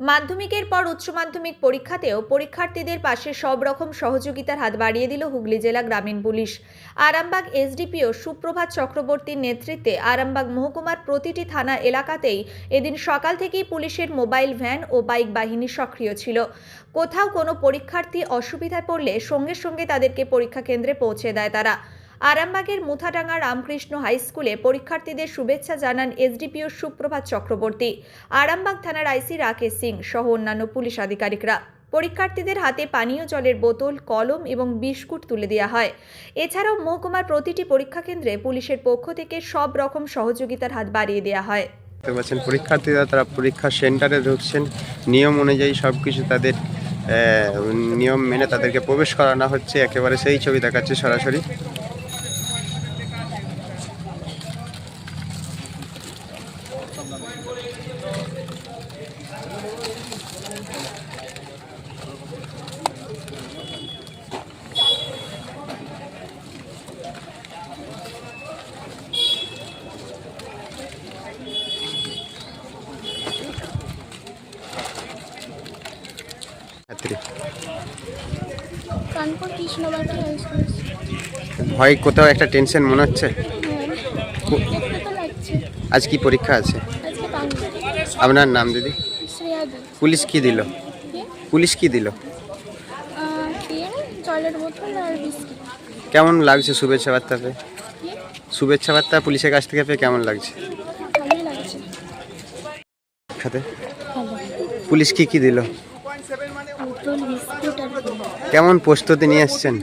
মাধ্যমিকের পর উচ্চ মাধ্যমিক পরীক্ষাতেও পরীক্ষার্থীদের পাশে সব রকম সহযোগিতার হাত বাড়িয়ে দিল হুগলি জেলা গ্রামীণ পুলিশ। আরামবাগ এসডিপিও সুপ্রভাত চক্রবর্তীর নেতৃত্বে আরামবাগ মহকুমার প্রতিটি থানা এলাকাতেই এদিন সকাল থেকেই পুলিশের মোবাইল ভ্যান ও বাইক বাহিনী সক্রিয় ছিল। কোথাও কোনো পরীক্ষার্থী অসুবিধায় পড়লে সঙ্গে সঙ্গে তাদেরকে পরীক্ষা কেন্দ্রে পৌঁছে দেয় তারা। আরামবাগের মুথাডাঙ্গা রামকৃষ্ণ হাই স্কুলে পরীক্ষার্থীদের শুভেচ্ছা জানান এসডিপিও সুপ্রভাত চক্রবর্তী। আরামবাগ থানার আইসি রাকেশ সিং সহ অন্যান্য পুলিশ আধিকারিকরা। পরীক্ষার্থীদের হাতে পানীয় জলের বোতল, কলম এবং বিস্কুট তুলে দেওয়া হয়। এছাড়াও মহকুমার প্রতিটি পরীক্ষা কেন্দ্রে পুলিশের পক্ষ থেকে সব রকম সহযোগিতার হাত বাড়িয়ে দেওয়া হয়। দেখতে পাচ্ছেন পরীক্ষার্থীরা তারা পরীক্ষা সেন্টারে ঢুকছেন, নিয়ম অনুযায়ী সব কিছু তাদের নিয়ম মেনে তাদেরকে প্রবেশ করানো হচ্ছে, একেবারে সেই ছবি দেখাচ্ছে সরাসরি ছাত্রী কানপুর কৃষ্ণবাটি হাই স্কুল ভয় কোথাও একটা টেনশন মনে হচ্ছে? লাগছে। আজ কি পরীক্ষা আছে? আপনার নাম দিদি? পুলিশ কি দিল? পুলিশ কি দিল? কেমন লাগছে শুভেচ্ছা বার্তা পেয়ে শুভেচ্ছা বার্তা পুলিশের কাছ থেকে পেয়ে কেমন লাগছে? খাতে পুলিশ কি কি দিল? কেমন প্রস্তুতি নিয়ে এসছেন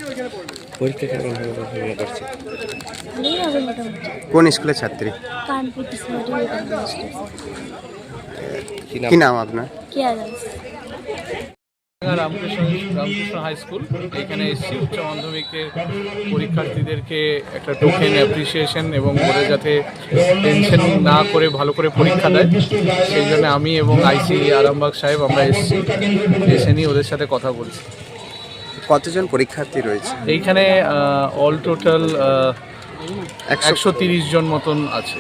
কোন স্কুলের ছাত্রী। কি নাম? আপনার? Ramkrishna Ramkrishna high school. এখানে এসেছি উচ্চ মাধ্যমিকের পরীক্ষার্থীদেরকে একটা টোকেন অ্যাপ্রিসিয়েশন এবং ওরা যাতে টেনশন না করে ভালো করে পরীক্ষা দেয়। সেই জন্য আমি এবং আইসি আরামবাগ সাহেব আমরা এসেছি। এসে নিয়ে ওদের সাথে কথা বলছি। কতজন পরীক্ষার্থী রয়েছে? এইখানে অল টোটাল একশো জন মতন আছে।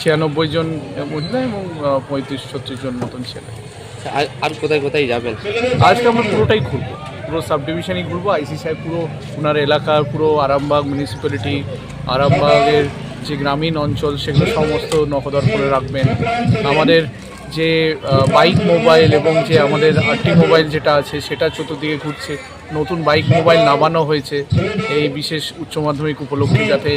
ছিয়ানব্বই জন মহিলা এবং পঁয়ত্রিশ ছত্রিশ জন মতন ছেলে। আর আর কোথায় কোথায় যাবেন? আজকে আমরা পুরোটাই ঘুরবো। পুরো সাব ডিভিশনই ঘুরবো আইসি সাহেব পুরো ওনার এলাকার পুরো আরামবাগ মিউনিসিপ্যালিটি আরামবাগের যে গ্রামীণ অঞ্চল সেগুলো সমস্ত নখদর করে রাখবেন। আমাদের যে বাইক মোবাইল এবং যে আমাদের আরটি মোবাইল যেটা আছে সেটা চতুর্দিকে ঘুরছে। নতুন বাইক মোবাইল নামানো হয়েছে। এই বিশেষ উচ্চ মাধ্যমিক উপলক্ষে যাতে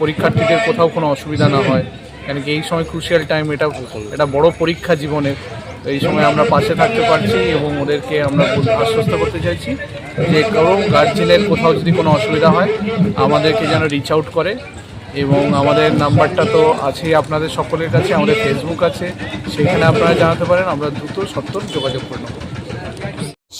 পরীক্ষার্থীদের কোথাও কোনো অসুবিধা না হয়। কেন কি এই সময় ক্রুশিয়াল টাইম এটা এটা বড় পরীক্ষা জীবনের এই সময় আমরা পাশে থাকতে পারছি এবং ওদেরকে আমরা আশ্বস্ত করতে চাইছি যে কারও গার্জেনের কোথাও যদি কোনো অসুবিধা হয়, আমাদেরকে যেন রিচ আউট করে এবং আমাদের নাম্বারটা তো আছেই আপনাদের সকলের কাছে, আমাদের ফেসবুক আছে, সেখানে আপনারা জানাতে পারেন, আমরা দ্রুত সত্তর যোগাযোগ করে নেব।